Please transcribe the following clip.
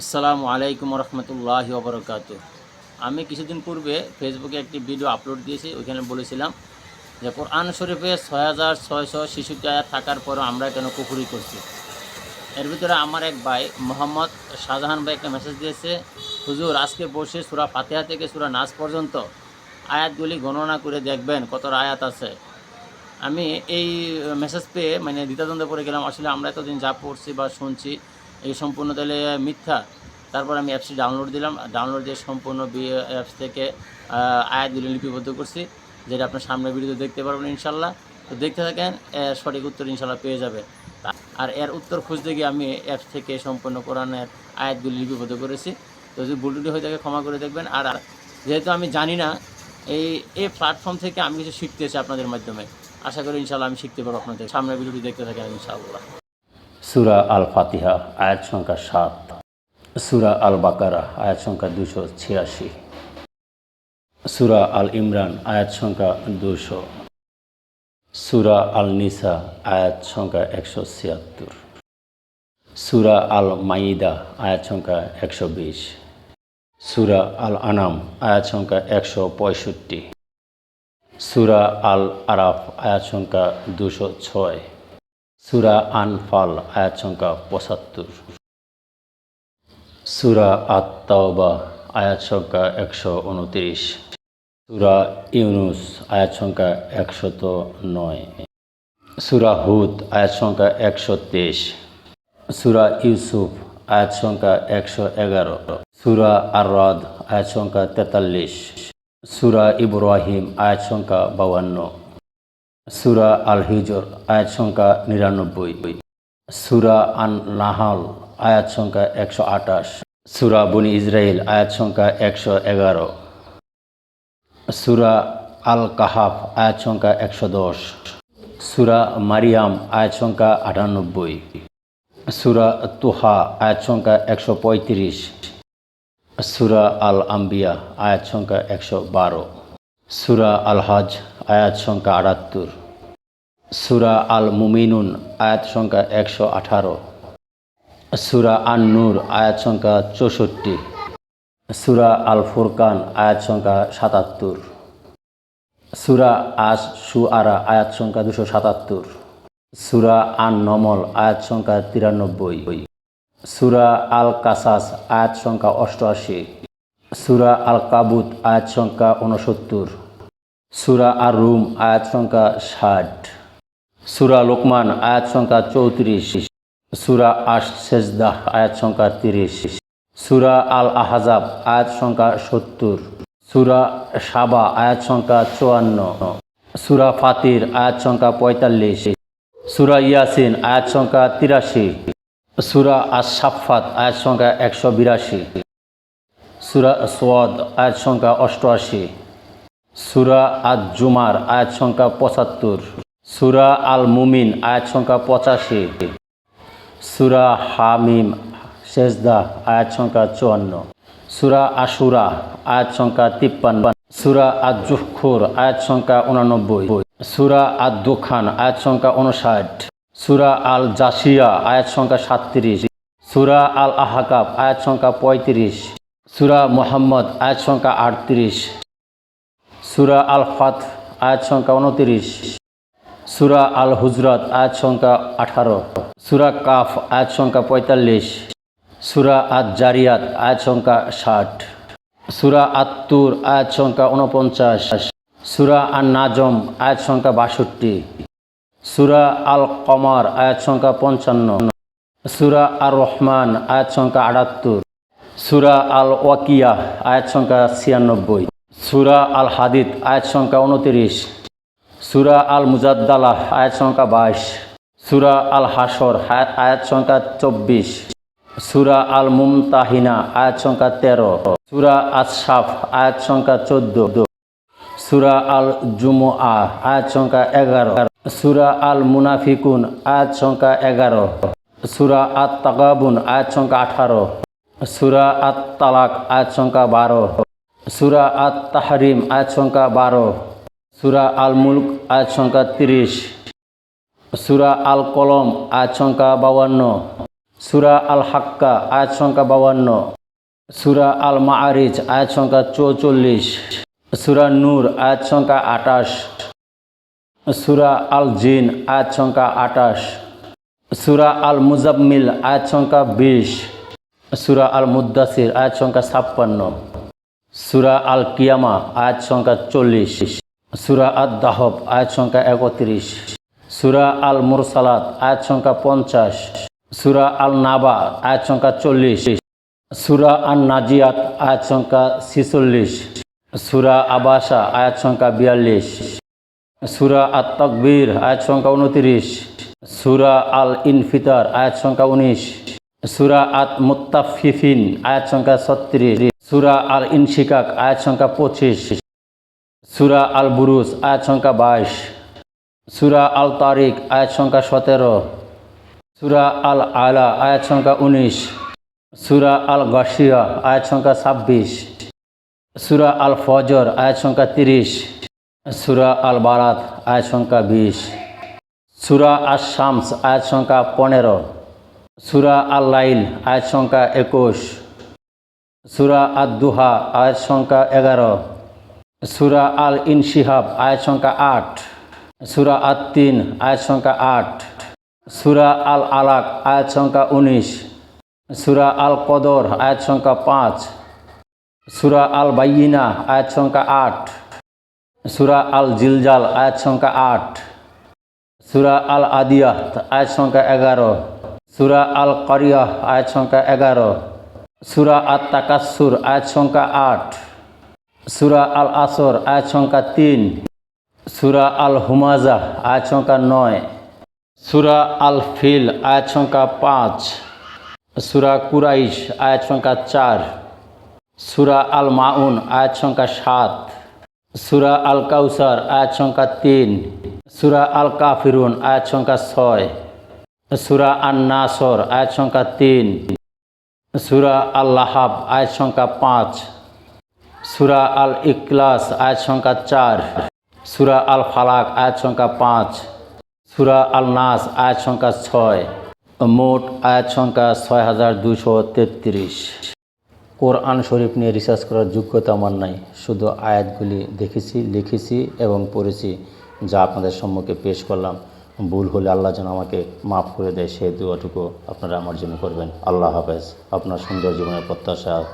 আসসালামু আলাইকুম রহমতুল্লাহ ওবরকাত আমি কিছুদিন পূর্বে ফেসবুকে একটি ভিডিও আপলোড দিয়েছি, ওইখানে বলেছিলাম যে কোরআন শরীফে ছয় হাজার ছয়শো শিশুটি আয়াত থাকার পরও আমরা কেন কুফুরি করছি। এর ভিতরে আমার এক ভাই মোহাম্মদ শাহজাহান ভাই একটা মেসেজ দিয়েছে, হুজুর, আজকে বসে সুরা ফাতেহা থেকে সুরা নাচ পর্যন্ত। আয়াতগুলি গণনা করে দেখবেন কতটা আয়াত আছে। আমি এই মেসেজ পেয়ে মানে দ্বিতাদ্বন্দ্বে পড়ে গেলাম, আসলে আমরা এতদিন যা পড়ছি বা শুনছি এই সম্পূর্ণ তাহলে মিথ্যা। তারপর আমি অ্যাপসটি ডাউনলোড দিলাম। ডাউনলোড দিয়ে সম্পূর্ণ অ্যাপস থেকে আয়াতগুলি লিপিবদ্ধ করছি, যেটা আপনার সামনে ভিডিওতে দেখতে পারবেন ইনশাল্লাহ। তো দেখতে থাকেন সঠিক উত্তর ইনশাল্লাহ পেয়ে যাবে। আর এর উত্তর খুঁজতে গিয়ে আমি অ্যাপস থেকে সম্পূর্ণ কোরআনের আয়াতগুলি লিপিবদ্ধ করেছি। তো যদি ভুলটুটি হয়ে থাকে, ক্ষমা করে দেখবেন। আর যেহেতু আমি জানি না, এই এই প্ল্যাটফর্ম থেকে আমি কিছু শিখতেছি আপনাদের মাধ্যমে। আশা করি ইনশাল্লাহ আমি শিখতে পারব আপনাদের। সামনের ভিডিওটি দেখতে থাকেন ইনশাআল্লাহ সুরা আল ফাতিহা আয়াত সংখ্যা সাত। সুরা আল বাকারা আয়াত সংখ্যা দুশো ছিয়াশি। সুরা আল ইমরান আয়াত সংখ্যা দুশো সুরা আল নিসা আয়াত সংখ্যা একশো ছিয়াত্তর। সুরা আল মাইদা আয়াত সংখ্যা একশো বিশ। সুরা আল আনাম আয়াত সংখ্যা একশো পঁয়ষট্টি। সুরা আল আরাফ আয়াত সংখ্যা দুশো ছয়। সুরা আনফাল, আয়াত সংখ্যা পঁচাত্তর। সুরা আত তাওবা আয়াত সংখ্যা একশো উনত্রিশ। সুরা ইউনুস, আয়াত সংখ্যা একশত নয়। সুরা হুদ, আয়াত সংখ্যা একশো তেইশ। সুরা ইউসুফ, আয়াত সংখ্যা একশো এগারো। সুরা আর রদ আয়াত সংখ্যা তেতাল্লিশ। সুরা ইব্রাহিম, আয়াত সংখ্যা বাউান্ন সুরা আল হিজর আয়াত সংখ্যা নিরানব্বই। সুরা আন নাহাল আয়াত সংখ্যা একশো আঠাশ। সুরা বনি ইসরাইল আয়াত সংখ্যা একশো এগারো। সুরা আল কাহাফ আয়াত সংখ্যা একশো দশ। সুরা মারিয়াম, আয়াত সংখ্যা আটানব্বই। সুরা তুহা, আয়াত সংখ্যা একশো পঁয়ত্রিশ। সুরা আল আম্বিয়া আয়াত সংখ্যা একশো বারো। সুরা আল হজ আয়াত সংখ্যা আটাত্তর। সুরা আল মুমিনুন আয়াত সংখ্যা একশো আঠারো। সুরা আন নূর আয়াত সংখ্যা চৌষট্টি। সুরা আল ফুরকান আয়াত সংখ্যা সাতাত্তর। সুরা আস সু আরা আয়াত সংখ্যা দুশো সাতাত্তর। সুরা আন নমল আয়াত সংখ্যা তিরানব্বই। সুরা আল কাসাস আয়াত সংখ্যা অষ্টআশি। সুরা আল কাবুত আয়াত সংখ্যা উনসত্তর সুরা আর রুম আয়াত সংখ্যা ষাট। সুরা লোকমান, আয়াত সংখ্যা চৌত্রিশ। সুরা আশ সেজদাহ আয়াত সংখ্যা তিরিশ। সুরা আল আহাজাব, আয়াত সংখ্যা সত্তর। সুরা সাবা, আয়াত সংখ্যা চুয়ান্ন। সুরা ফাতির, আয়াত সংখ্যা পঁয়তাল্লিশ। সুরা ইয়াসিন, আয়াত সংখ্যা তিরাশি। সুরা আশ সাফাত আয়াত সংখ্যা একশো বিরাশি। সুরা সোয়াদ আয়াত সংখ্যা অষ্টআশি। সুরা আজ জুমার আয়াত সংখ্যা পঁচাত্তর। সুরা আল মুমিন আয়াত সংখ্যা পঁচাশি। সুরা হামিম শেষদা আয়াত সংখ্যা চুয়ান্ন। সুরা আশুরা আয়াত সংখ্যা তিপ্পান্ন। সুরা আজ জুখুর আয়াত সংখ্যা উনানব্বই। সুরা আদ দুখান আয়াত সংখ্যা উনষাট সুরা আল জাসিয়া আয়াত সংখ্যা সাতত্রিশ। সুরা আল আহাকাব আয়াত সংখ্যা পঁয়ত্রিশ। সুরা মোহাম্মদ আয়াত সংখ্যা আটত্রিশ। সুরা আল ফাত আয়াত সংখ্যা উনত্রিশ। সুরা আল হুজরত আয়াত সংখ্যা আঠারো। সুরা কাফ, আয়াত সংখ্যা পঁয়তাল্লিশ। সুরা আত জারিয়াত আয়াত সংখ্যা ষাট। সুরা আত্তুর, আয়াত সংখ্যা উনপঞ্চাশ। সুরা আন নাজম আয়াত সংখ্যা বাষট্টি। সুরা আল কমার আয়াত সংখ্যা পঞ্চান্ন। সুরা আর রহমান আয়াত সংখ্যা আটাত্তর। সুরা আল ওয়াকিয়া আয়াত সংখ্যা ছিয়ানব্বই। সুরা আল হাদিদ আয়াত সংখ্যা উনতিরিশ। সুরা আল মুজাদ্দালাহ আয়াত সংখ্যা বাইশ। সুরা আল হাসর আয়াত সংখ্যা চব্বিশ। সুরা আল মুমতাহিনা আয়াত সংখ্যা তেরো। সুরা আশাফ আয়াত সংখ্যা চোদ্দ। সুরা আল জুমুআ আয়াত সংখ্যা এগারো। সুরা আল মুনাফিকুন আয়াত সংখ্যা এগারো। সুরা আত তাগাবুন আয়াত সংখ্যা আঠারো। সুরা আত তালাক আয়াত সংখ্যা বারো। সুরা আত তাহারিম আয়াত সংখ্যা বারো। সুরা আল মুলক আয়াত সংখ্যা তিরিশ। সুরা আল কলম আয়াত সংখ্যা বাউান্ন সুরা আল হাক্কা আয়াত সংখ্যা বাউান্ন সুরা আল মাআরিজ আয়াত সংখ্যা চৌচল্লিশ। সুরা নূর, আয়াত সংখ্যা আটাশ। সুরা আল জিন আয়াত সংখ্যা আটাশ। সুরা আল মুজাম্মিল আয়াত সংখ্যা বিশ। সুরা আল মুদাসির আয়াত সংখ্যা ছাপ্পান্ন। সুরা আল কিয়ামা আয়াত সংখ্যা চল্লিশ। সুরা আদ দাহব আয়াত সংখ্যা একত্রিশ। সুরা আল মুরসালাত আয়াত সংখ্যা পঞ্চাশ। সুরা আল নাবা আয়াত সংখ্যা চল্লিশ। সুরা আন নাজিয়াত আয়াত সংখ্যা ছিচল্লিশ। সুরা আবাসা, আয়াত সংখ্যা বিয়াল্লিশ। সুরা আত তকবীর আয়াত সংখ্যা উনত্রিশ। সুরা আল ইনফিতার আয়াত সংখ্যা উনিশ। সুরা আত মুত্তাফিফিন আয়াত সংখ্যা ছত্রিশ। সুরা আল ইনশিকাক আয়াত সংখ্যা পঁচিশ। সুরা আল বুরুজ আয়াত সংখ্যা বাইশ। সুরা আল তারিক আয়াত সংখ্যা সতেরো। সুরা আল আলা আয়াত সংখ্যা উনিশ। সুরা আল গাশিয়া আয়াত সংখ্যা ছাব্বিশ। সুরা আল ফজর আয়াত সংখ্যা তিরিশ। সুরা আল বারাত আয়াত সংখ্যা বিশ। সুরা আশ শামস আয়াত সংখ্যা পনেরো। সুরা আল লাইল আয়াত সংখ্যা একুশ। সুরা আদ দুহা আয়াত সংখ্যা এগারো। সুরা আল ইনশিহাব আয়াত সংখ্যা আট। সুরা আত তিন আয়াত সংখ্যা আট। সুরা আল আলাক আয়াত সংখ্যা উনিশ। সুরা আল কদর আয়াত সংখ্যা পাঁচ। সুরা আল বাইয়িনা আয়াত সংখ্যা আট। সুরা আল জিলজাল আয়াত সংখ্যা আট। সুরা আল আদিয়াত আয়াত সংখ্যা এগারো। সুরা আল করিয়াহ আয়াত সংখ্যা এগারো। সুরা আত তাকাসুর আয়াত সংখ্যা আট। সুরা আল আসর আয়াত সংখ্যা তিন। সুরা আল হুমাজা আয়াত সংখ্যা নয়। সুরা আল ফিল আয়াত সংখ্যা পাঁচ। সুরা কুরাইশ, আয়াত সংখ্যা চার। সুরা আল মাউন আয়াত সংখ্যা সাত। সুরা আল কাউসার আয়াত সংখ্যা তিন। সুরা আল কাফিরুন আয়াত সংখ্যা ছয়। সুরা আন নাসর আয়াত সংখ্যা তিন। সুরা আল লাহাব সংখ্যা পাঁচ। সুরা আল ইকলাস আয়াত সংখ্যা চার। সুরা আল ফালাক আয়াত সংখ্যা পাঁচ। সুরা আল নাস আয়াত সংখ্যা ছয়। মোট আয়াত সংখ্যা ছয় হাজার দুশো তেত্রিশ। কোরআন শরীফ নিয়ে রিসার্চ করার যোগ্যতা আমার নাই। শুধু আয়াতগুলি দেখেছি, লিখেছি এবং পড়েছি, যা আপনাদের সম্মুখে পেশ করলাম। ভুল হলে আল্লাহ যেন আমাকে মাফ করে দেয়, সেই দুয়াটুকু আপনারা আমার জন্য করবেন। আল্লাহ হাফেজ। আপনার সুন্দর জীবনের প্রত্যাশা।